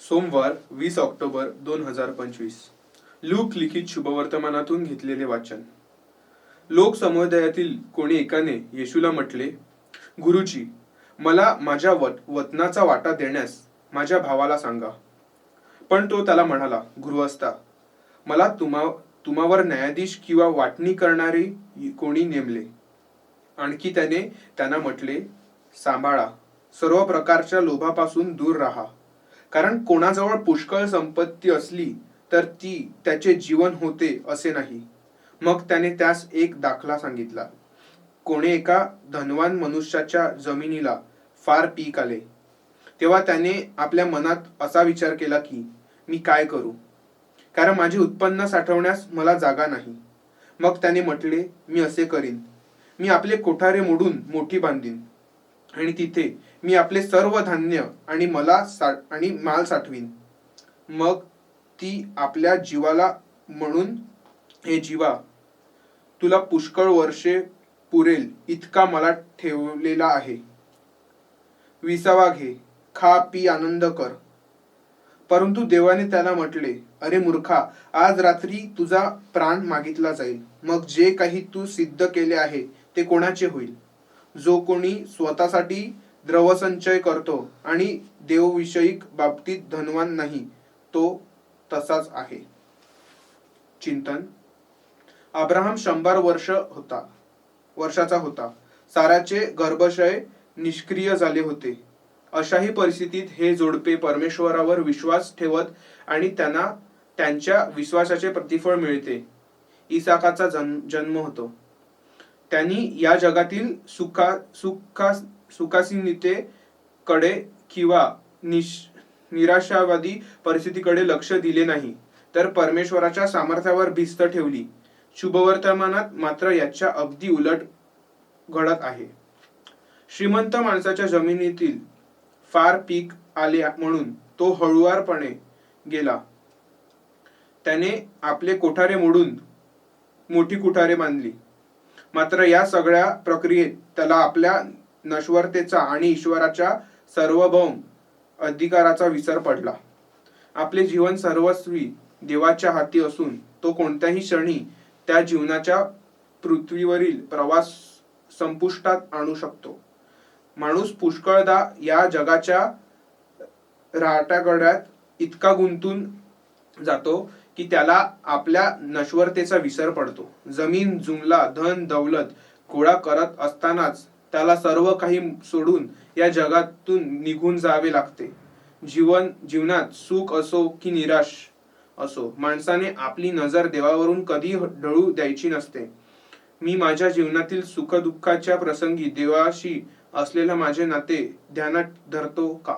सोमवार वीस ऑक्टोबर दोन हजार पंचवीस. लूक लिखित शुभवर्तमानातून घेतलेले वाचन. लोक समुदायातील कोणी एकाने येशूला म्हटले गुरुजी मला माझ्या वत वतनाचा वाटा देण्यास माझ्या भावाला सांगा. पण तो त्याला म्हणाला गुरुअस्ता मला तुम्हा तुम्हावर न्यायाधीश किंवा वाटणी करणारे कोणी नेमले? आणखी त्याने त्यांना म्हटले सांभाळा सर्व प्रकारच्या लोभापासून दूर राहा. कारण कोणाजवळ पुष्कळ संपत्ती असली तर ती त्याचे जीवन होते असे नाही. मग त्याने त्यास एक दाखला सांगितला. कोणे एका धनवान मनुष्याच्या जमिनीला फार पीक आले. तेव्हा त्याने आपल्या मनात असा विचार केला की मी काय करू? कारण माझे उत्पन्न साठवण्यास मला जागा नाही. मग त्याने म्हटले मी असे करीन. मी आपले कोठारे मोडून मोठी बांधीन. आणि तिथे मी आपले सर्व धान्य आणि मला सा आणि माल साठवीन. मग ती आपल्या जीवाला म्हणून हे जीवा तुला पुष्कळ वर्षे पुरेल इतका मला ठेवलेला आहे. विसावा घे खा पी आनंद कर. परंतु देवाने त्याला म्हटले अरे मूर्खा आज रात्री तुझा प्राण मागितला जाईल. मग जे काही तू सिद्ध केले आहे ते कोणाचे होईल? जो कोणी स्वतःसाठी द्रवसंचय करतो आणि देवविषयिक बाबतीत धनवान नाही तो तसाच आहे. चिंतन. अब्राहम शंभर वर्ष होता वर्षाचा होता. साराचे गर्भाशय निष्क्रिय झाले होते. अशाही परिस्थितीत हे जोडपे परमेश्वरावर विश्वास ठेवत आणि त्यांना त्यांच्या विश्वासाचे प्रतिफळ मिळते. इसाकाचा जन्म जन्म होतो. त्यांनी या जगातील सुखा सुखा सुखासीनतेकडे किंवा निश निराशावादी परिस्थितीकडे लक्ष दिले नाही तर परमेश्वराच्या सामर्थ्यावर भिस्त ठेवली. शुभवर्तमानात मात्र याच्या अगदी उलट घडत आहे. श्रीमंत माणसाच्या जमिनीतील फार पीक आले म्हणून तो हळुवारपणे गेला. त्याने आपले कोठारे मोडून मोठी कुठारे बांधली. मात्र या सगळ्या प्रक्रियेत त्याला आपल्या नश्वरतेचा आणि ईश्वराच्या सार्वभौम अधिकाराचा विसर पडला. आपले जीवन सर्वस्वी देवाच्या हाती असून तो कोणत्याही क्षणी त्या जीवनाच्या पृथ्वीवरील प्रवास संपुष्टात आणू शकतो. माणूस पुष्कळदा या जगाच्या राहत्यागड्यात इतका गुंतून जातो की त्याला आपल्या नश्वरतेचा विसर पडतो. जमीन जुमला धन दौलत गोळा करत असतानाच त्याला सर्व काही सोडून या जगातून निघून जावे लागते. जीवन जीवनात सुख असो की निराश असो माणसाने आपली नजर देवावरून कधी ढळू द्यायची नसते. मी माझ्या जीवनातील सुखदुःखाच्या प्रसंगी देवाशी असलेले माझे नाते ध्यानात धरतो का?